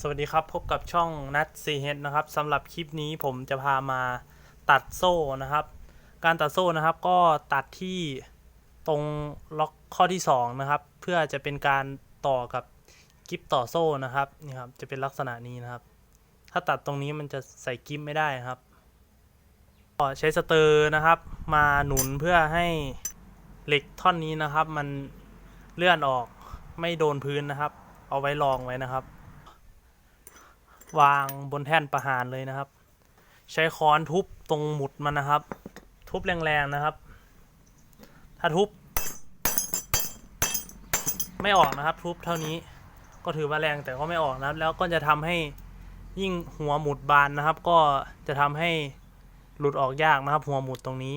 สวัสดีครับ พบกับช่องนัดซีเฮดนะครับสำหรับคลิปนี้ผมจะพามาตัดโซ่นะครับ การตัดโซ่นะครับก็ตัดที่ตรงล็อกข้อที่2นะครับ เพื่อจะเป็นการต่อกับกิฟต่อโซ่นะครับนี่ครับจะเป็นลักษณะนี้นะครับ ถ้าตัดตรงนี้มันจะใส่กิฟไม่ได้ครับก็ใช้สเตอร์นะครับ มาหนุนเพื่อให้เหล็กท่อนนี้นะครับ มันเลื่อนออกไม่โดนพื้นนะครับ เอาไว้รองไว้นะครับ วางบนแท่นประหารเลยนะครับ ใช้ค้อนทุบตรงหมุดมันนะครับ ทุบแรงๆนะครับ ถ้าทุบ ไม่ออกนะครับ ทุบเท่านี้ก็ถือว่าแรงแต่ก็ไม่ออกนะครับ แล้วก็จะทำให้ยิ่งหัวหมุดบานนะครับ ก็จะทำให้หลุดออกยากนะครับ หัวหมุดตรงนี้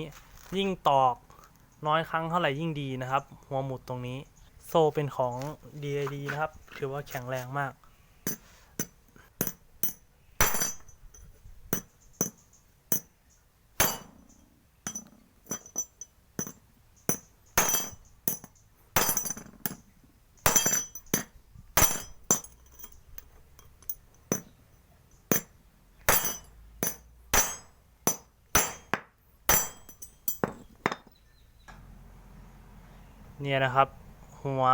ยิ่งตอกน้อยครั้งเท่าไหร่ยิ่งดีนะครับ หัวหมุดตรงนี้ โซ่เป็นของ DID นะครับ ถือว่าแข็งแรงมาก เนี่ยนะครับ หัว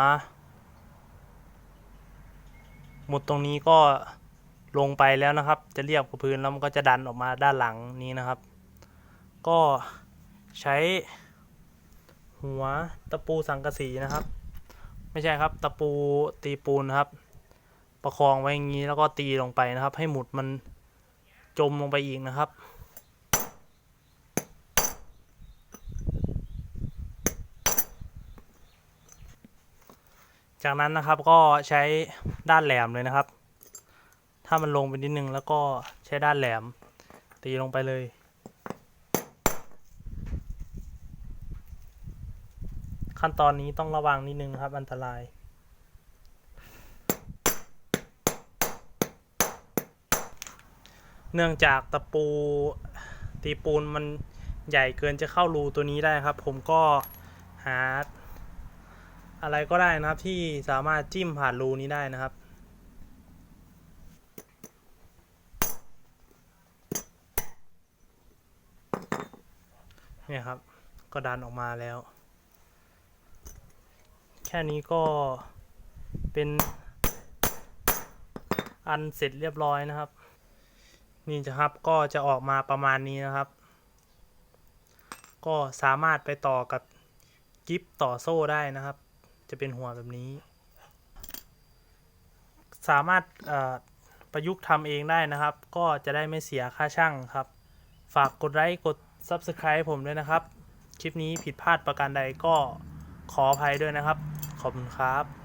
หมุดตรงนี้ก็ลงไปแล้วนะครับ จะเรียบกับพื้นแล้วมันก็จะดันออกมาด้านหลังนี้นะครับ ก็ใช้ หัวตะปูสังกะสีนะครับ ไม่ใช่ครับตะปูตีปูนครับ ประคองไว้อย่างนี้แล้วก็ตีลงไปนะครับ ให้หมุดมันจมลงไปอีกนะครับ จากนั้นนะครับก็ใช้ด้านแหลมเลยนะครับ ถ้ามันลงไปนิดนึงแล้วก็ใช้ด้านแหลม ตีลงไปเลยขั้นตอนนี้ต้องระวังนิดนึงครับ อันตราย เนื่องจากตะปูตีปูนมันใหญ่เกินจะเข้ารูตัวนี้ได้ครับ ผมก็หา อะไรก็ได้นะครับที่สามารถจิ้มผ่านรูนี้ได้นะครับ เนี่ยครับก็ดันออกมาแล้ว แค่นี้ก็เป็นอันเสร็จเรียบร้อยนะครับ นี่จะครับก็จะออกมาประมาณนี้นะครับ ก็สามารถไปต่อกับกิฟต่อโซ่ได้นะครับ จะเป็นหัวแบบนี้ สามารถประยุกต์ทำเองได้นะครับ ก็จะได้ไม่เสียค่าช่างครับ ฝากกดไลค์กด Subscribe ผมด้วยนะครับ คลิปนี้ผิดพลาดประการใดก็ขออภัยด้วยนะครับ ขอบคุณครับ